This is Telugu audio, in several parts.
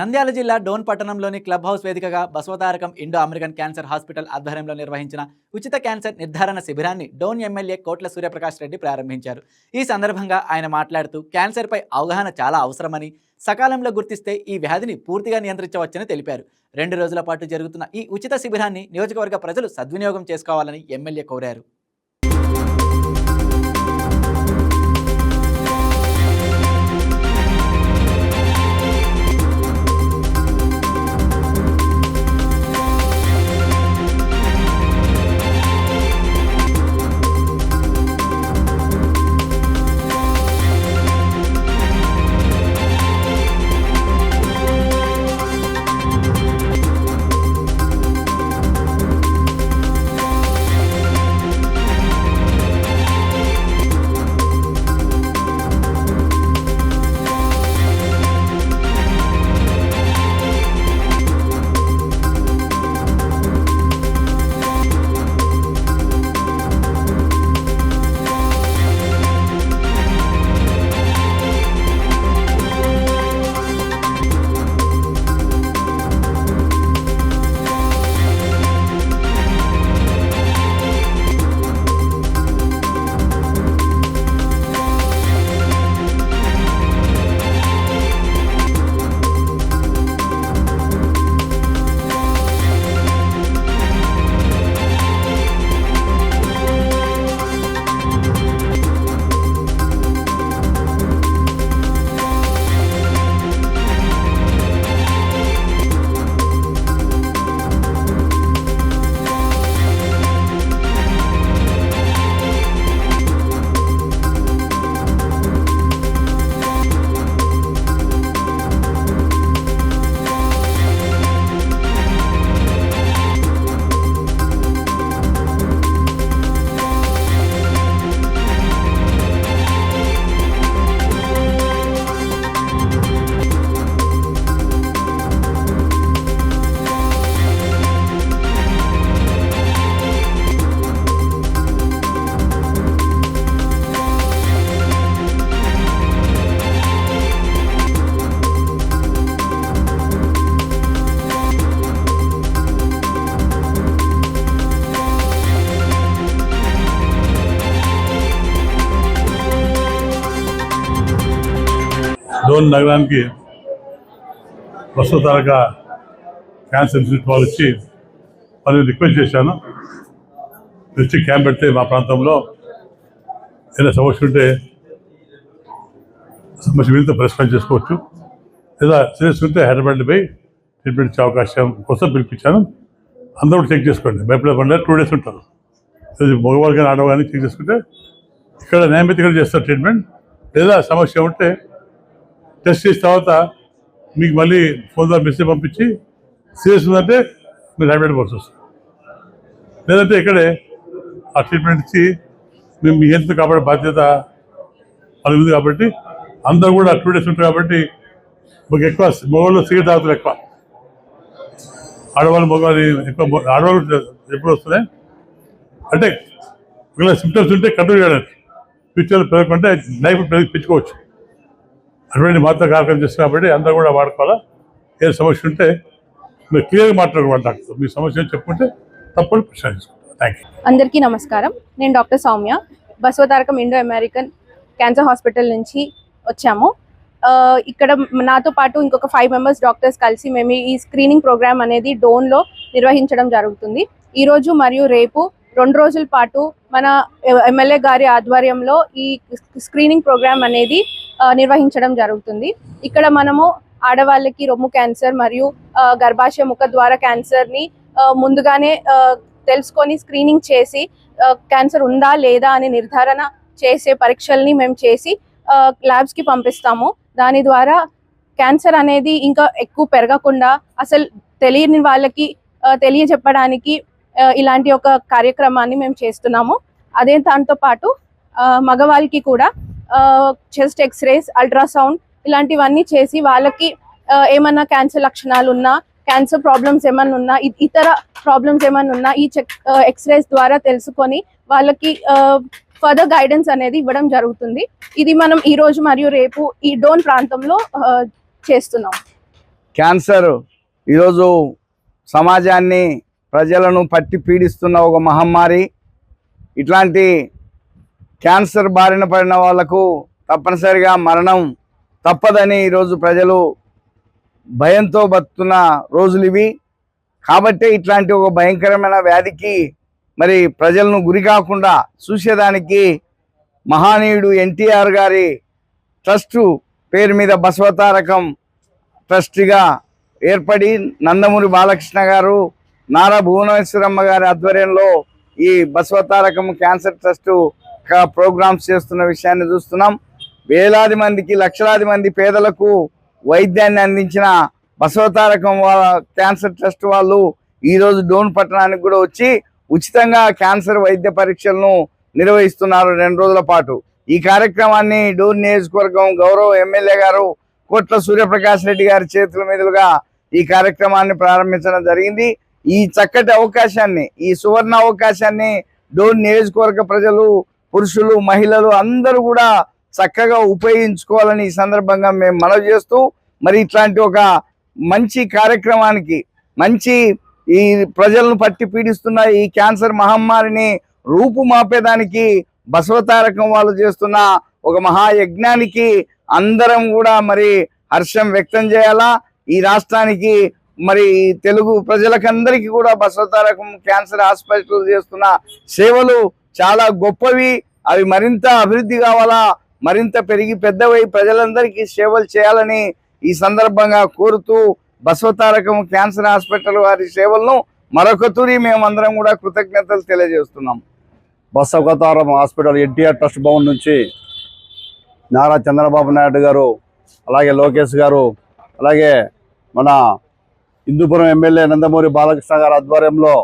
నంద్యాల జిల్లా డోన్ పట్టణంలోని క్లబ్ హౌస్ వేదికగా Basavatarakam Indo American cancer hospital ఆధ్వర్యంలో నిర్వహించిన ఉచిత క్యాన్సర్ నిర్ధారణ శిబిరాన్ని డోన్ ఎమ్మెల్యే కోట్ల సూర్యప్రకాష్ రెడ్డి ప్రారంభించారు. ఈ సందర్భంగా ఆయన మాట్లాడుతూ క్యాన్సర్పై అవగాహన చాలా అవసరమని సకాలంలో గుర్తిస్తే ఈ వ్యాధిని పూర్తిగా నియంత్రించవచ్చని తెలిపారు. రెండు రోజుల పాటు జరుగుతున్న ఈ ఉచిత శిబిరాన్ని నియోజకవర్గ ప్రజలు సద్వినియోగం చేసుకోవాలని ఎమ్మెల్యే కోరారు. డోన్ నగరానికి ప్రస్తుతారక క్యాన్సర్ ఇన్స్టిట్యూట్ వాళ్ళు వచ్చి పని రిక్వెస్ట్ చేశాను. వచ్చి క్యాంప్ పెడితే మా ప్రాంతంలో ఏదైనా సమస్య ఉంటే సమస్య వీళ్ళతో పరిష్కారం చేసుకోవచ్చు. లేదా సీరియస్ ఉంటే హైదరాబాద్ పోయి ట్రీట్మెంట్ ఇచ్చే అవకాశం కోసం పిలిపించాను. అందరూ కూడా చెక్ చేసుకోండి. భయపడకుండా టూ డేస్ ఉంటారు. మగవాళ్ళు కానీ ఆడవాళ్ళు కానీ చెక్ చేసుకుంటే ఇక్కడ న్యాయమైతే ఇక్కడ చేస్తారు ట్రీట్మెంట్ లేదా సమస్య ఉంటే టెస్ట్ చేసిన తర్వాత మీకు మళ్ళీ ఫోన్ ద్వారా మెసేజ్ పంపించి సీరియస్ ఉందంటే మీరు హైబ్రిడ్ పోవాల్సి వస్తుంది. లేదంటే ఇక్కడే ఆ ట్రీట్మెంట్ ఇచ్చి మేము మీ హెల్త్ కాపాడే బాధ్యత వాళ్ళ ఉంది కాబట్టి అందరూ కూడా టూ డేస్ ఉంటారు కాబట్టి మాకు ఎక్కువ మగవాళ్ళు సిగరెట్ తాగుతారు ఎక్కువ. ఆడవాళ్ళు మగవాళ్ళు ఎక్కువ ఆడవాళ్ళు ఎప్పుడు వస్తున్నాయి? అంటే ఒకవేళ సిమ్టమ్స్ ఉంటే కంట్రోల్ చేయడానికి. ఫ్యూచర్లో పెరగకుంటే లైఫ్ పెంచుకోవచ్చు. అటువంటి మాత్రం కార్యక్రమం చేస్తారు కాబట్టి అందరూ కూడా వాడుకోవాలా. ఏ సమస్య ఉంటే మీరు క్లియర్గా మాట్లాడుకోవాలి డాక్టర్. మీ సమస్య చెప్పుకుంటే తప్పని ప్రశ్న థ్యాంక్ యూ అందరికీ నమస్కారం. నేను doctor Soumya Basavatarakam Indo American cancer hospital నుంచి వచ్చాము. ఇక్కడ నాతో పాటు ఇంకొక ఫైవ్ మెంబర్స్ డాక్టర్స్ కలిసి మేము ఈ స్క్రీనింగ్ ప్రోగ్రామ్ అనేది డోన్లో నిర్వహించడం జరుగుతుంది. ఈరోజు మరియు రేపు రెండు రోజుల పాటు మన ఎమ్మెల్యే గారి ఆధ్వర్యంలో ఈ స్క్రీనింగ్ ప్రోగ్రామ్ అనేది నిర్వహించడం జరుగుతుంది. ఇక్కడ మనము ఆడవాళ్ళకి రొమ్ము క్యాన్సర్ మరియు గర్భాశయ ముఖ ద్వారా క్యాన్సర్ని ముందుగానే తెలుసుకొని స్క్రీనింగ్ చేసి క్యాన్సర్ ఉందా లేదా అని నిర్ధారణ చేసే పరీక్షల్ని మేము చేసి ల్యాబ్స్కి కి పంపిస్తాము. దాని ద్వారా క్యాన్సర్ అనేది ఇంకా ఎక్కువ పెరగకుండా అసలు తెలియని వాళ్ళకి తెలియజెప్పడానికి ఇలాంటి ఒక కార్యక్రమాన్ని మేము చేస్తున్నాము. అదే దాంతో పాటు ఆ, మగవాళ్ళకి కూడా చెస్ట్ ఎక్స్రేస్ అల్ట్రాసౌండ్ ఇలాంటివన్నీ చేసి వాళ్ళకి ఏమన్నా క్యాన్సర్ లక్షణాలు ఉన్నా క్యాన్సర్ ప్రాబ్లమ్స్ ఏమైనా ఉన్నా ఇతర ప్రాబ్లమ్స్ ఏమైనా ఉన్నా ఈ చెక్ ఎక్స్రేస్ ద్వారా తెలుసుకొని వాళ్ళకి ఫర్దర్ గైడెన్స్ అనేది ఇవ్వడం జరుగుతుంది. ఇది మనం ఈ రోజు మరియు రేపు ఈ డోన్ ప్రాంతంలో చేస్తున్నాం. క్యాన్సర్ ఈరోజు సమాజాన్ని ప్రజలను పట్టి పీడిస్తున్న ఒక మహమ్మారి. ఇట్లాంటి క్యాన్సర్ బారిన పడిన వాళ్ళకు తప్పనిసరిగా మరణం తప్పదని ఈరోజు ప్రజలు భయంతో బతున్న రోజులు ఇవి. కాబట్టి ఇట్లాంటి ఒక భయంకరమైన వ్యాధికి మరి ప్రజలను గురి కాకుండా చూసేదానికి మహానీయుడు ఎన్టీఆర్ గారి ట్రస్టు పేరు మీద బసవతారకం ట్రస్ట్గా ఏర్పడి నందమూరి బాలకృష్ణ గారు నారా భువనేశ్వరమ్మ గారి ఆధ్వర్యంలో ఈ బసవతారకం క్యాన్సర్ ట్రస్ట్ ప్రోగ్రామ్స్ చేస్తున్న విషయాన్ని చూస్తున్నాం. వేలాది మందికి లక్షలాది మంది పేదలకు వైద్యాన్ని అందించిన బసవతారకం వాళ్ళ క్యాన్సర్ ట్రస్ట్ వాళ్ళు ఈరోజు డోన్ పట్టణానికి కూడా వచ్చి ఉచితంగా క్యాన్సర్ వైద్య పరీక్షలను నిర్వహిస్తున్నారు రెండు రోజుల పాటు. ఈ కార్యక్రమాన్ని డోన్ నియోజకవర్గం గౌరవ ఎమ్మెల్యే గారు కోట్ల సూర్యప్రకాష్ రెడ్డి గారి చేతుల మీదుగా ఈ కార్యక్రమాన్ని ప్రారంభించడం జరిగింది. ఈ చక్కటి అవకాశాన్ని ఈ సువర్ణ అవకాశాన్ని డోన్ నియోజకవర్గ ప్రజలు పురుషులు మహిళలు అందరూ కూడా చక్కగా ఉపయోగించుకోవాలని ఈ సందర్భంగా మేము మనవి చేస్తూ మరి ఇట్లాంటి ఒక మంచి కార్యక్రమానికి మంచి ఈ ప్రజలను పట్టి పీడిస్తున్న ఈ క్యాన్సర్ మహమ్మారిని రూపుమాపేదానికి బసవతారకం వాళ్ళు చేస్తున్న ఒక మహాయజ్ఞానికి అందరం కూడా మరి హర్షం వ్యక్తం చేయాలా? ఈ రాష్ట్రానికి మరి తెలుగు ప్రజలకందరికీ కూడా బసవతారకం క్యాన్సర్ హాస్పిటల్ చేస్తున్న సేవలు చాలా గొప్పవి. అవి మరింత అభివృద్ధి కావాలా? మరింత పెరిగి పెద్దవై ప్రజలందరికీ సేవలు చేయాలని ఈ సందర్భంగా కోరుతూ బసవతారకం క్యాన్సర్ హాస్పిటల్ వారి సేవలను మరొక తూరి మేమందరం కూడా కృతజ్ఞతలు తెలియజేస్తున్నాం. Basavatarakam hospital NTR trust Bhavan నుంచి నారా చంద్రబాబు నాయుడు గారు అలాగే లోకేష్ గారు అలాగే మన హిందూపురం ఎమ్మెల్యే నందమూరి బాలకృష్ణ గారి ఆధ్వర్యంలో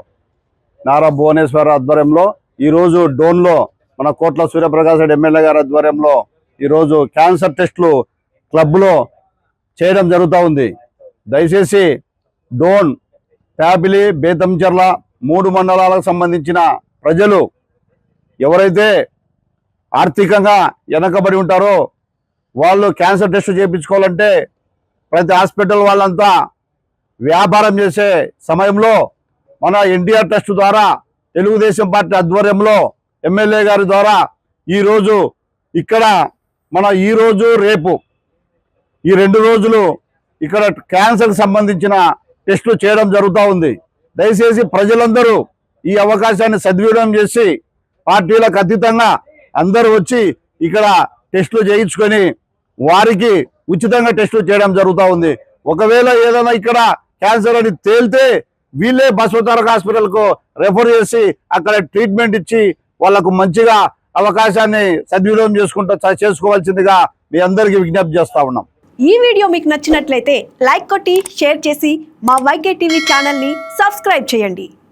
నారా భువనేశ్వర్ ఆధ్వర్యంలో ఈరోజు డోన్లో మన కోట్ల సూర్యప్రకాశ్ రెడ్డి ఎమ్మెల్యే గారి ఆధ్వర్యంలో ఈరోజు క్యాన్సర్ టెస్టులు క్లబ్లో చేయడం జరుగుతూ ఉంది. దయచేసి డోన్ ప్యాపిలి బేతంచెర్ల మూడు మండలాలకు సంబంధించిన ప్రజలు ఎవరైతే ఆర్థికంగా వెనకబడి ఉంటారో వాళ్ళు క్యాన్సర్ టెస్ట్ చేయించుకోవాలంటే ప్రతి హాస్పిటల్ వాళ్ళంతా వ్యాపారం చేసే సమయంలో మన ఎన్టీఆర్ ట్రస్ట్ ద్వారా తెలుగుదేశం పార్టీ ఆధ్వర్యంలో ఎమ్మెల్యే గారి ద్వారా ఈరోజు ఇక్కడ మన ఈరోజు రేపు ఈ రెండు రోజులు ఇక్కడ క్యాన్సర్కి సంబంధించిన టెస్టులు చేయడం జరుగుతూ ఉంది. దయచేసి ప్రజలందరూ ఈ అవకాశాన్ని సద్వినియోగం చేసి పార్టీలకు అతీతంగా అందరూ వచ్చి ఇక్కడ టెస్టులు చేయించుకొని వారికి ఉచితంగా టెస్టులు చేయడం జరుగుతూ ఉంది. ఒకవేళ ఏదైనా ఇక్కడ క్యాన్సర్ అని తేలితే వీళ్ళే బసవతారక హాస్పిటల్కు రెఫర్ చేసి అక్కడ ట్రీట్మెంట్ ఇచ్చి వాళ్ళకు మంచిగా అవకాశాన్ని సద్వినియోగం చేసుకుంటూ చేసుకోవాల్సిందిగా మీ అందరికీ విజ్ఞప్తి చేస్తా ఉన్నాం. ఈ వీడియో మీకు నచ్చినట్లయితే లైక్ కొట్టి షేర్ చేసి మా వైకే టీవీ ఛానల్ని సబ్స్క్రైబ్ చేయండి.